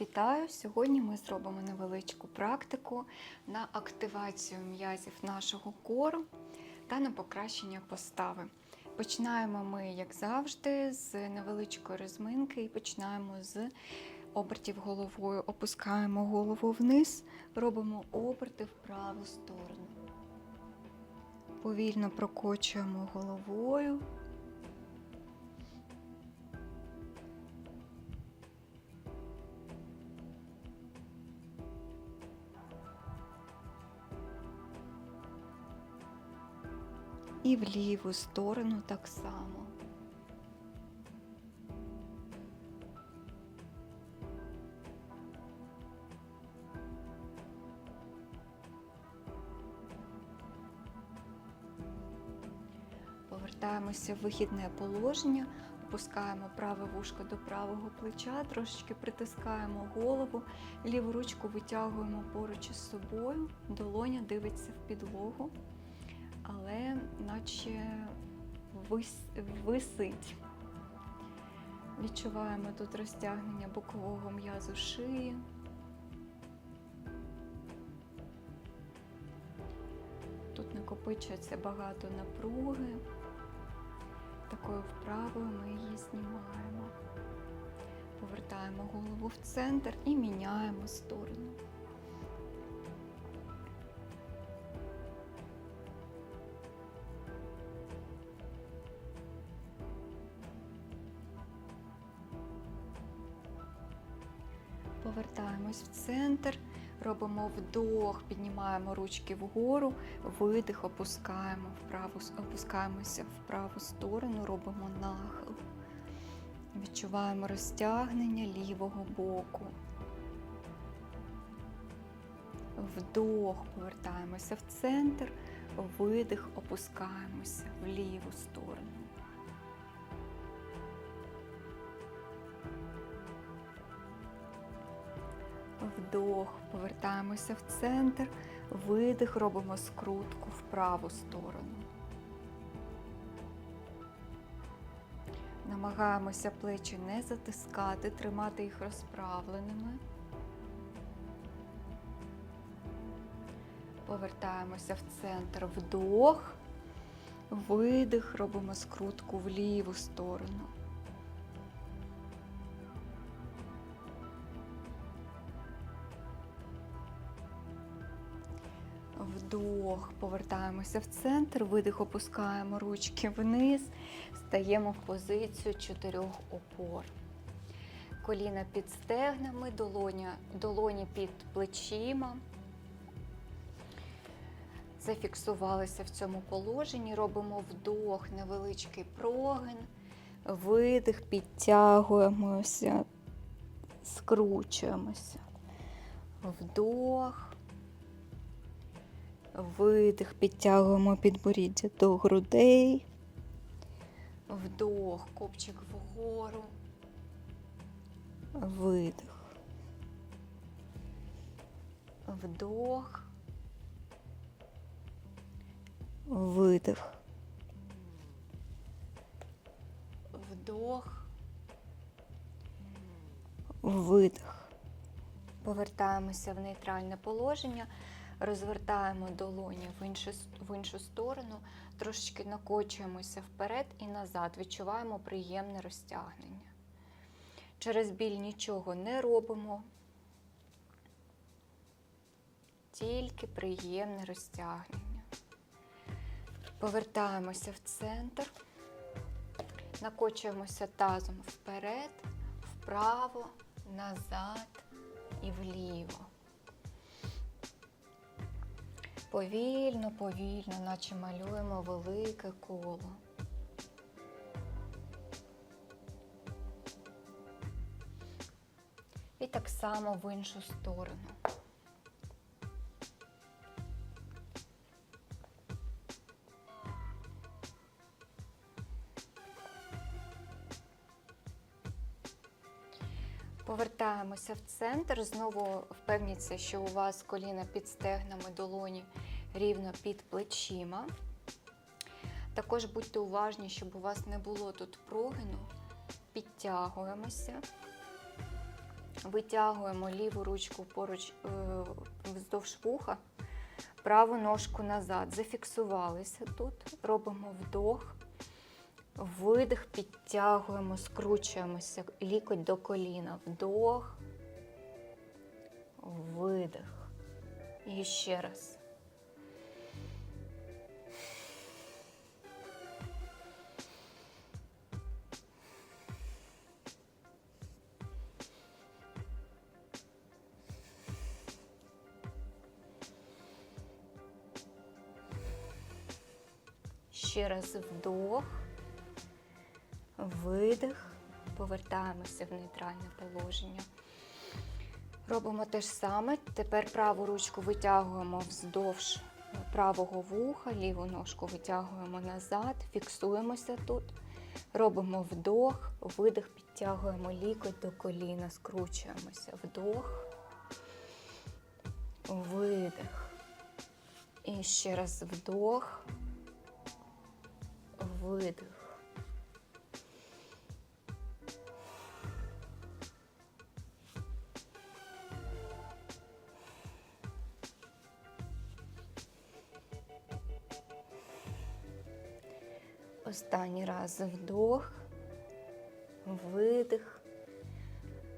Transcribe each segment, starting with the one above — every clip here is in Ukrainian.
Вітаю! Сьогодні ми зробимо невеличку практику на активацію м'язів нашого кору та на покращення постави. Починаємо ми, як завжди, з невеличкої розминки і починаємо з обертів головою. Опускаємо голову вниз, робимо оберти в праву сторону. Повільно прокочуємо головою. І в ліву сторону так само. Повертаємося в вихідне положення, опускаємо праве вушко до правого плеча, трошечки притискаємо голову, ліву ручку витягуємо поруч із собою, долоня дивиться в підлогу наче вис- висить. Відчуваємо тут розтягнення бокового м'язу шиї. Тут накопичується багато напруги. Такою вправою ми її знімаємо. Повертаємо голову в центр і міняємо сторону. Повертаємось в центр, робимо вдох, піднімаємо ручки вгору, видих, опускаємо вправу, опускаємося в праву сторону, робимо нахил. Відчуваємо розтягнення лівого боку. Вдох, повертаємося в центр, видих, опускаємося в ліву сторону. Вдох, повертаємося в центр, видих, робимо скрутку в праву сторону. Намагаємося плечі не затискати, тримати їх розправленими. Повертаємося в центр, вдох, видих, робимо скрутку в ліву сторону. Вдох, повертаємося в центр, видих, опускаємо ручки вниз, стаємо в позицію чотирьох опор. Коліна під стегнами, долоня, долоні під плечима. Зафіксувалися в цьому положенні, робимо вдох, невеличкий прогин, видих, підтягуємося, скручуємося. Вдох. Видих, підтягуємо підборіддя до грудей. Вдох, копчик вгору. Видих. Вдох. Видих. Вдох. Видих. Повертаємося в нейтральне положення. Розвертаємо долоні в іншу, в іншу сторону, трошечки накочуємося вперед і назад, відчуваємо приємне розтягнення. Через біль нічого не робимо, тільки приємне розтягнення. Повертаємося в центр, накочуємося тазом вперед, вправо, назад і вліво. Повільно, повільно, наче малюємо велике коло. І так само в іншу сторону. Повертаємося в центр. Знову впевніться, що у вас коліна під стегнами долоні рівно під плечима. Також будьте уважні, щоб у вас не було тут прогину. Підтягуємося. Витягуємо ліву ручку поруч е, вздовж вуха, праву ножку назад. Зафіксувалися тут. Робимо вдох, видих, підтягуємо, скручуємося лікоть до коліна. Вдох, видих. І ще раз. Ще раз вдох, видих, повертаємося в нейтральне положення. Робимо те ж саме. Тепер праву ручку витягуємо вздовж правого вуха, ліву ножку витягуємо назад, фіксуємося тут. Робимо вдох, видих, підтягуємо лікоть до коліна, скручуємося. Вдох, видих. І ще раз вдох, видих. Останній раз вдох, видих.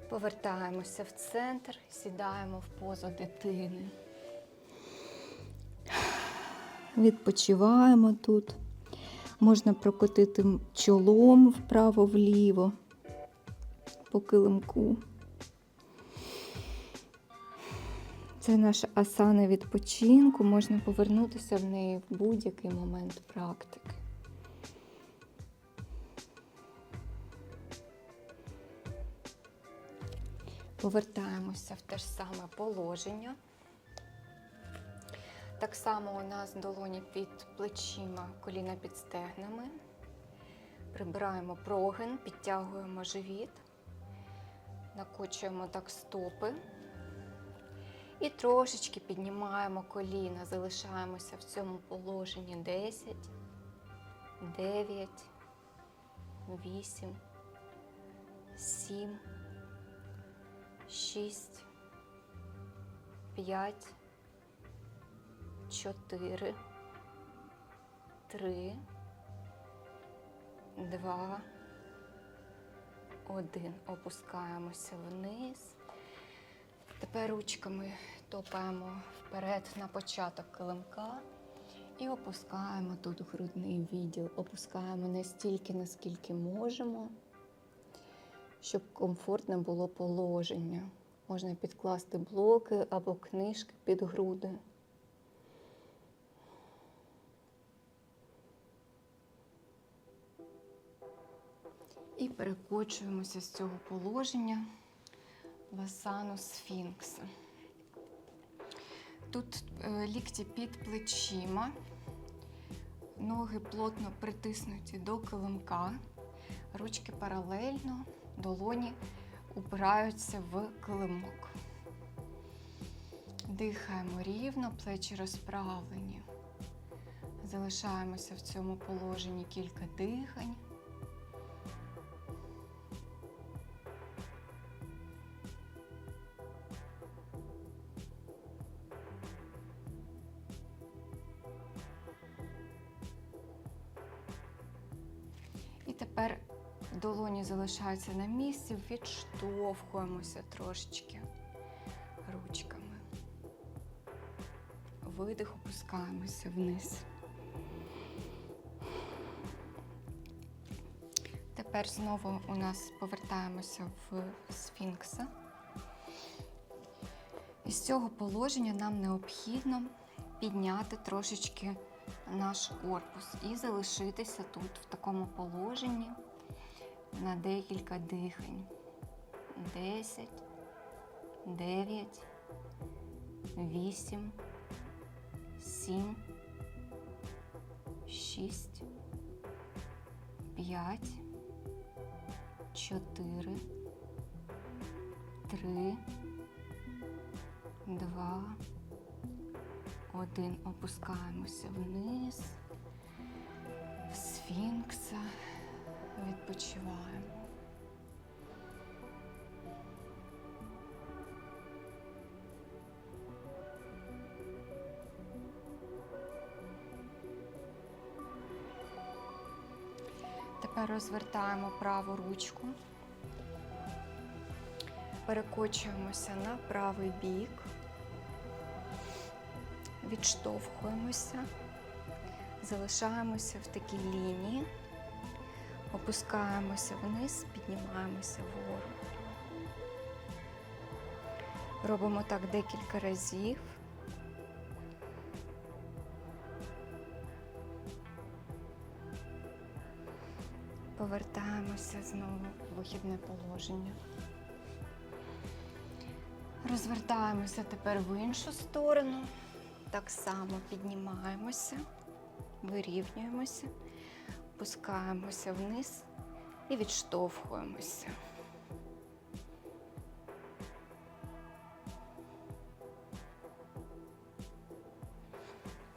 Повертаємося в центр, сідаємо в позу дитини. Відпочиваємо тут. Можна прокотити чолом вправо-вліво по килимку. Це наша асана відпочинку, можна повернутися в неї в будь-який момент практики. Повертаємося в те ж саме положення. Так само у нас долоні під плечима, коліна під стегнами. Прибираємо прогин, підтягуємо живіт, накочуємо так стопи. І трошечки піднімаємо коліна, залишаємося в цьому положенні 10, 9, 8, 7, 6, 5, 4, 3, 2, 1. Опускаємося вниз. Тепер ручками топаємо вперед на початок килимка і опускаємо тут грудний відділ. Опускаємо настільки, наскільки можемо, щоб комфортне було положення. Можна підкласти блоки або книжки під груди. І перекочуємося з цього положення в асану сфінкса. Тут е, лікті під плечима, ноги плотно притиснуті до килимка, ручки паралельно, долоні упираються в килимок. Дихаємо рівно, плечі розправлені. Залишаємося в цьому положенні кілька дихань. І тепер долоні залишаються на місці, відштовхуємося трошечки ручками. Видих, опускаємося вниз. Тепер знову у нас повертаємося в сфінкса. Із цього положення нам необхідно підняти трошечки наш корпус і залишитися тут в такому положенні на декілька дихань. 10, 9, 8, 7, 6, 5, 4, 3, 2, один. Опускаємося вниз, сфінкса, відпочиваємо. Тепер розвертаємо праву ручку, перекочуємося на правий бік, відштовхуємося, залишаємося в такій лінії опускаємося вниз, піднімаємося вгору. Робимо так декілька разів. Повертаємося знову в вихідне положення. Розвертаємося тепер в іншу сторону. Так само піднімаємося, вирівнюємося, опускаємося вниз і відштовхуємося.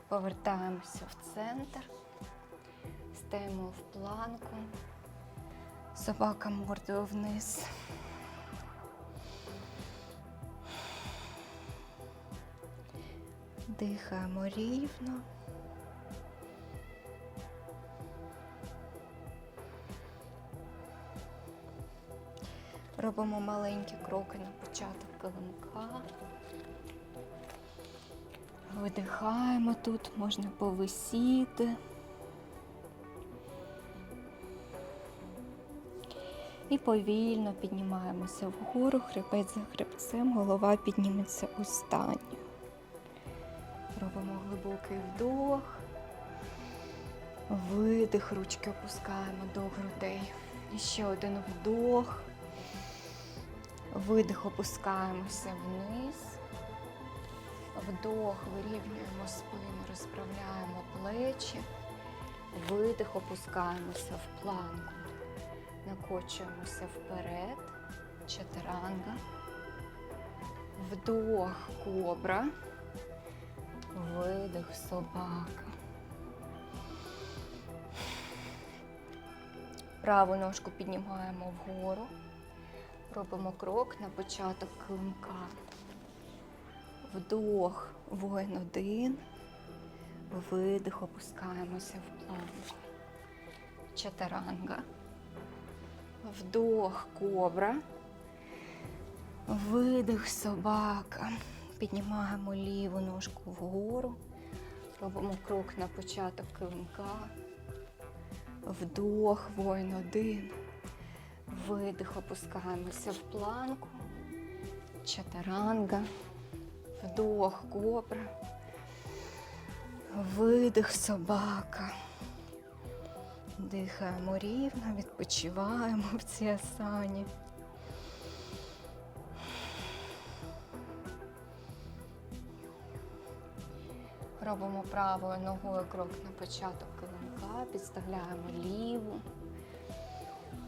Повертаємося в центр, стаємо в планку, собака мордою вниз. Дихаємо рівно. Робимо маленькі кроки на початок килимка. Видихаємо тут, можна повисіти. І повільно піднімаємося вгору, хребець за хребцем, голова підніметься останньою. Робимо глибокий вдох, видих, ручки опускаємо до грудей. І ще один вдох, видих, опускаємося вниз. Вдох, вирівнюємо спину, розправляємо плечі, видих, опускаємося в планку, накочуємося вперед, чатаранга, вдох, кобра, видих, собака. Праву ножку піднімаємо вгору, робимо крок на початок килимка. Вдох, воїн один. Видих, опускаємося в планку. Чатаранга. Вдох, кобра. Видих, собака. Піднімаємо ліву ножку вгору. Робимо крок на початок килимка. Вдох, воїн один. Видих, опускаємося в планку. Чатаранга. Вдох, кобра. Видих, собака. Дихаємо рівно, відпочиваємо в цій асані. Робимо правою ногою крок на початок килимка, підставляємо ліву.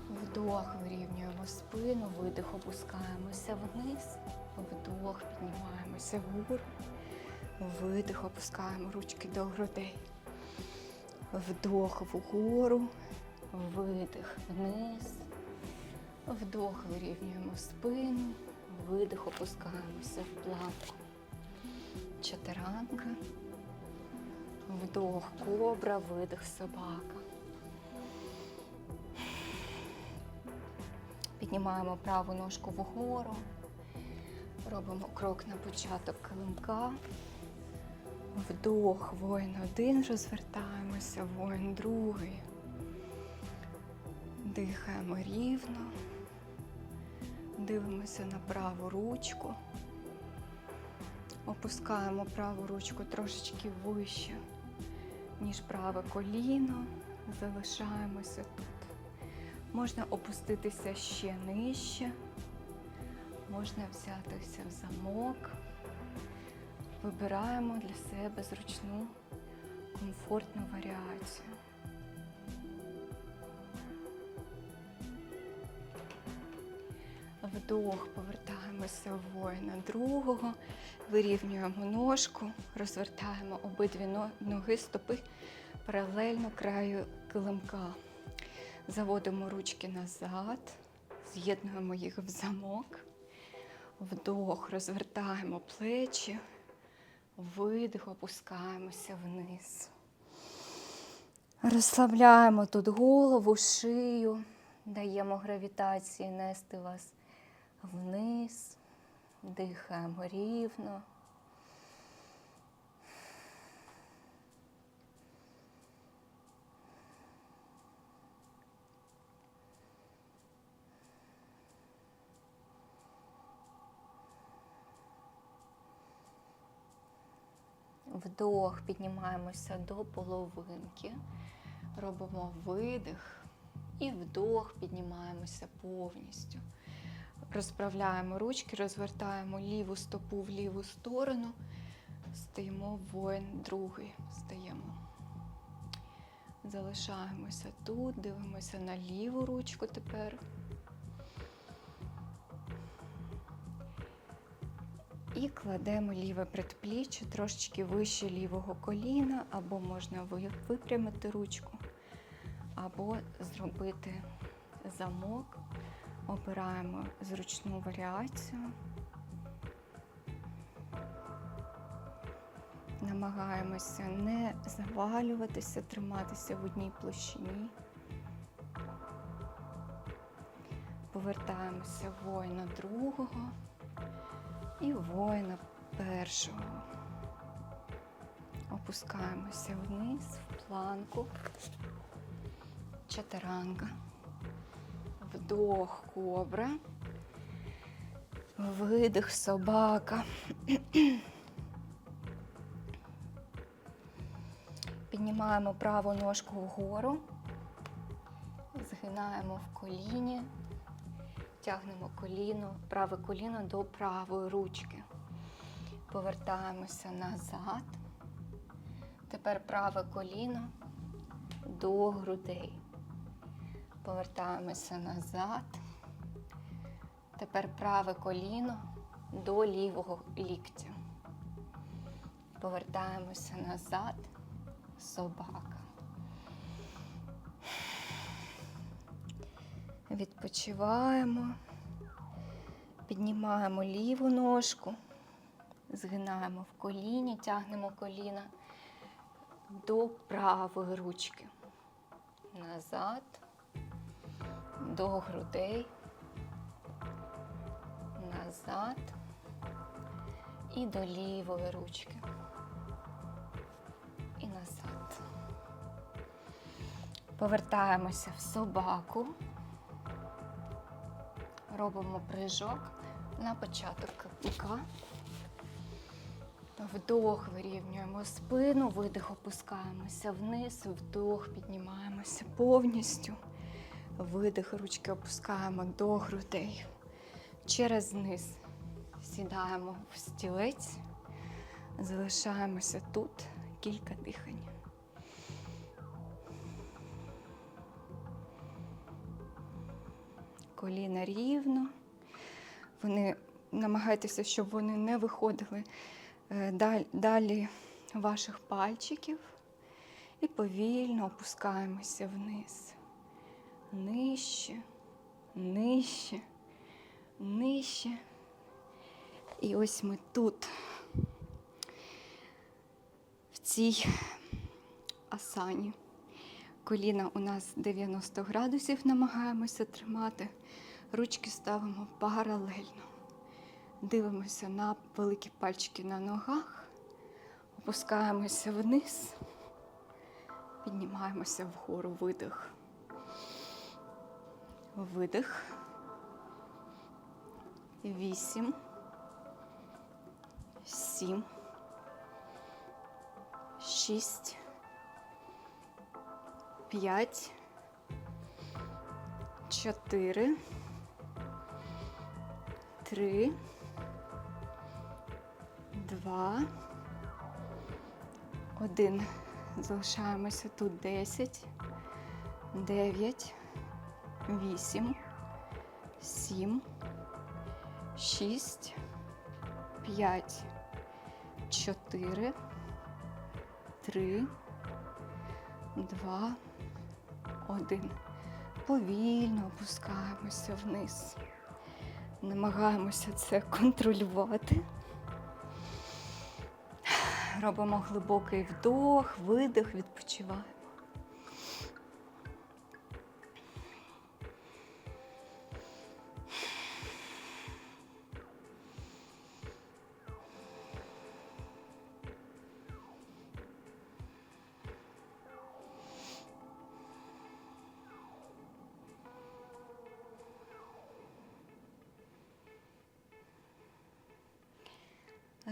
Вдох, вирівнюємо спину, видих, опускаємося вниз. Вдох, піднімаємося вгору. Видих, опускаємо ручки до грудей. Вдох вгору, видих вниз. Вдох, вирівнюємо спину, видих, опускаємося в планку. Чатаранга. Вдох, кобра, видих, собака. Піднімаємо праву ножку вгору. Робимо крок на початок килимка. Вдох, воїн один, розвертаємося, воїн другий. Дихаємо рівно. Дивимося на праву ручку. Опускаємо праву ручку трошечки вище, ніж праве коліно. Залишаємося тут. Можна опуститися ще нижче, можна взятися в замок. Вибираємо для себе зручну, комфортну варіацію. Вдох, повертаємося в воїна другого, вирівнюємо ножку, розвертаємо обидві ноги, стопи паралельно краю килимка. Заводимо ручки назад, з'єднуємо їх в замок. Вдох, розвертаємо плечі, видих, опускаємося вниз. Розслабляємо тут голову, шию, даємо гравітації нести вас вниз, дихаємо рівно. Вдох, піднімаємося до половинки, робимо видих і вдох, піднімаємося повністю. Розправляємо ручки, розвертаємо ліву стопу в ліву сторону, стаємо воїн другий, стаємо. Залишаємося тут, дивимося на ліву ручку тепер. І кладемо ліве предпліччя трошечки вище лівого коліна, або можна випрямити ручку, або зробити замок. Обираємо зручну варіацію. Намагаємося не завалюватися, триматися в одній площині. Повертаємося воїна другого і воїна першого. Опускаємося вниз в планку. Чатаранга. Вдох кобра. Видих собака. Піднімаємо праву ножку вгору, згинаємо в коліні, тягнемо коліно, праве коліно до правої ручки. Повертаємося назад. Тепер праве коліно до грудей. Повертаємося назад. Тепер праве коліно до лівого ліктя. Повертаємося назад. Собака. Відпочиваємо. Піднімаємо ліву ножку, згинаємо в коліні, тягнемо коліна до правої ручки. Назад, до грудей, назад і до лівої ручки. І назад. Повертаємося в собаку. Робимо прыжок на початок капіка. Вдох вирівнюємо спину, видих опускаємося вниз, вдох піднімаємося повністю. Видих ручки опускаємо до грудей. Через низ сідаємо в стілець, залишаємося тут кілька дихань. Коліна рівно. Вони намагайтеся, щоб вони не виходили е, далі ваших пальчиків. І повільно опускаємося вниз. Нижче, нижче, нижче. І ось ми тут, в цій асані. Коліна у нас 90 градусів намагаємося тримати. Ручки ставимо паралельно. Дивимося на великі пальчики на ногах, опускаємося вниз, піднімаємося вгору видих. Видих. Вісім. Сім. Шість. П'ять. Чотири. Три. Два. Один. Залишаємося тут десять. Дев'ять. Вісім. Сім. Шість. П'ять. Чотири. Три. Два. Один. Повільно опускаємося вниз. Намагаємося це контролювати. Робимо глибокий вдох, видих, відпочиваємо.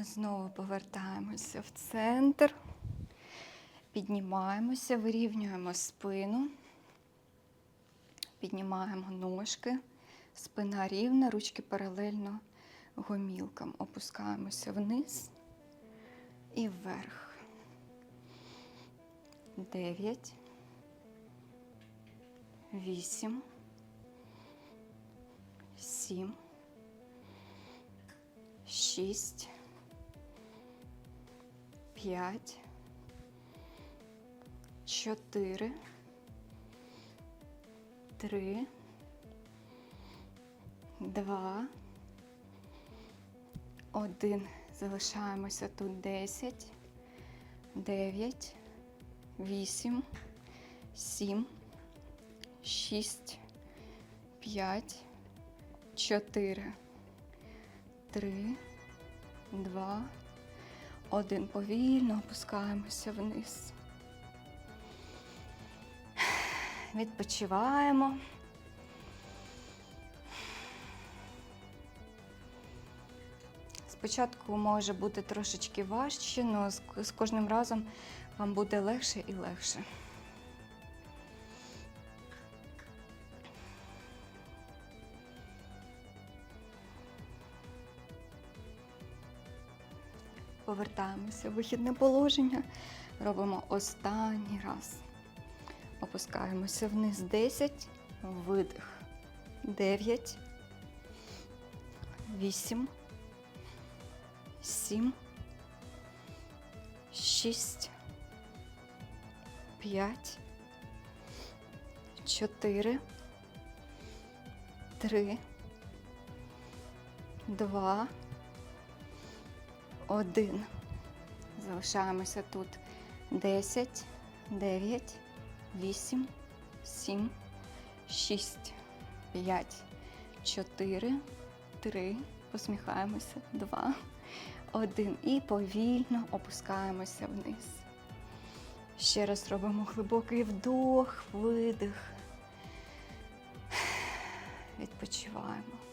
Знову повертаємося в центр. Піднімаємося, вирівнюємо спину. Піднімаємо ножки. Спина рівна, ручки паралельно гомілкам. Опускаємося вниз і вверх. Дев'ять. Вісім. Сім. Шість. П'ять. Чотири. Три. Два. Один. Залишаємося тут десять. Дев'ять. Вісім. Сім. Шість. П'ять. Чотири. Три. Два. Один. Повільно опускаємося вниз. Відпочиваємо. Спочатку може бути трошечки важче, але з, з кожним разом вам буде легше і легше. Повертаємося в вихідне положення. Робимо останній раз. Опускаємося вниз 10, видих. 9, 8, 7, 6, 5, 4, 3, 2, 1. Залишаємося тут 10, 9, 8, 7, 6, 5, 4, 3, посміхаємося, 2, 1. І повільно опускаємося вниз. Ще раз робимо глибокий вдох, видих. Відпочиваємо.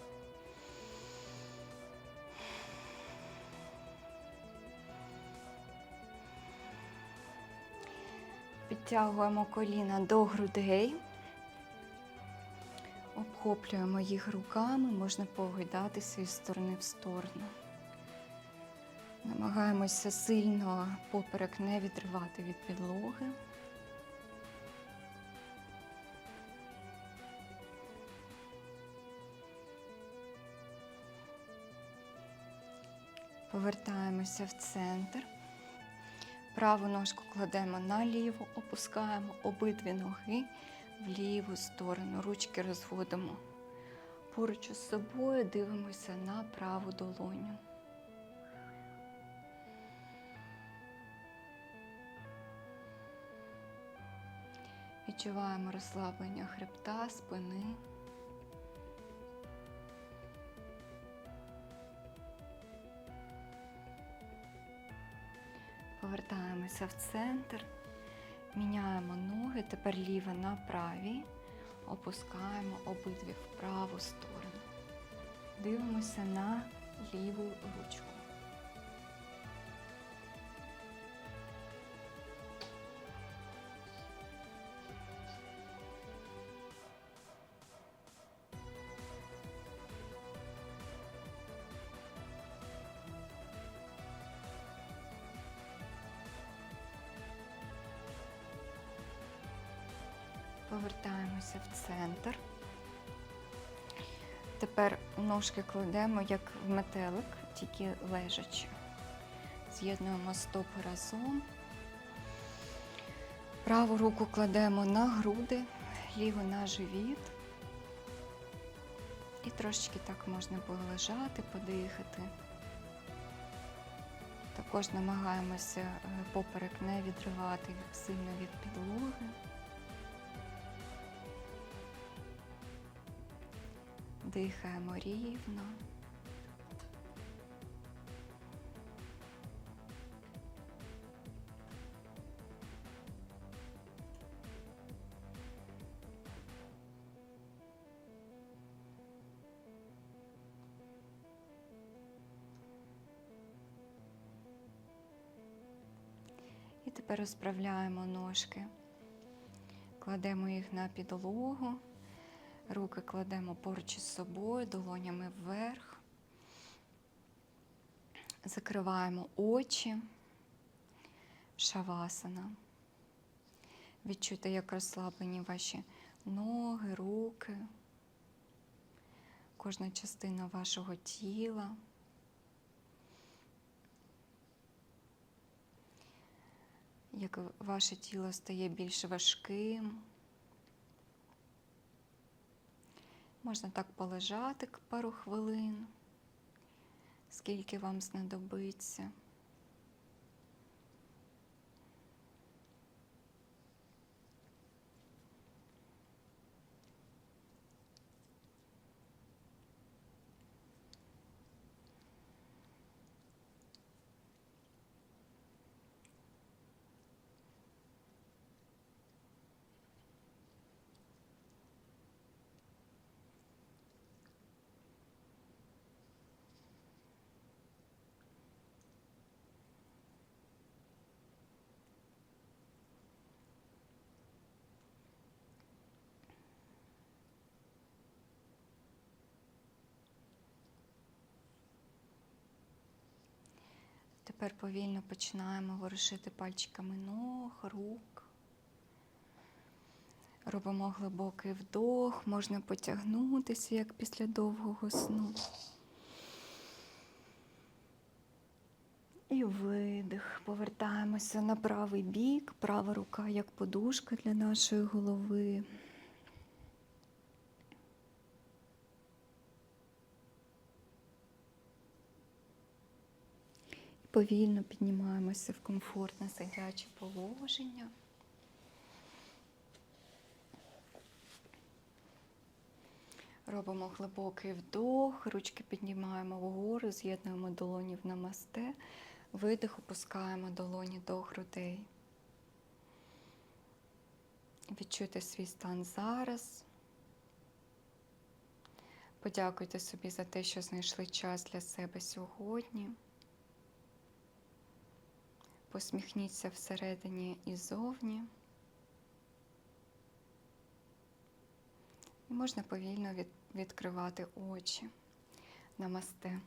Підтягуємо коліна до грудей, обхоплюємо їх руками, можна погойдатися із сторони в сторону. Намагаємося сильно поперек не відривати від підлоги. Повертаємося в центр. Праву ножку кладемо на ліву, опускаємо обидві ноги в ліву сторону, ручки розводимо поруч із собою, дивимося на праву долоню. Відчуваємо розслаблення хребта, спини. Повертаємося в центр, міняємо ноги, тепер ліва на правій, опускаємо обидві в праву сторону. Дивимося на ліву ручку. Ножки кладемо як в метелик, тільки лежачи. З'єднуємо стопи разом. Праву руку кладемо на груди, ліву на живіт. І трошечки так можна полежати, подихати. Також намагаємося е, поперек не відривати сильно від підлоги. Дихаємо рівно. І тепер розправляємо ножки, кладемо їх на підлогу. Руки кладемо поруч із собою, долонями вверх. Закриваємо очі. Шавасана. Відчуйте, як розслаблені ваші ноги, руки, кожна частина вашого тіла. Як ваше тіло стає більш важким. Можна так полежати пару хвилин, скільки вам знадобиться. Тепер повільно починаємо ворушити пальчиками ног, рук. Робимо глибокий вдох, можна потягнутися, як після довгого сну. І видих. Повертаємося на правий бік, права рука як подушка для нашої голови. Повільно піднімаємося в комфортне сидяче положення. Робимо глибокий вдох, ручки піднімаємо вгору, з'єднуємо долоні в намасте, видих, опускаємо долоні до грудей. Відчуйте свій стан зараз. Подякуйте собі за те, що знайшли час для себе сьогодні. Посміхніться всередині і зовні. І можна повільно від, відкривати очі. Намасте.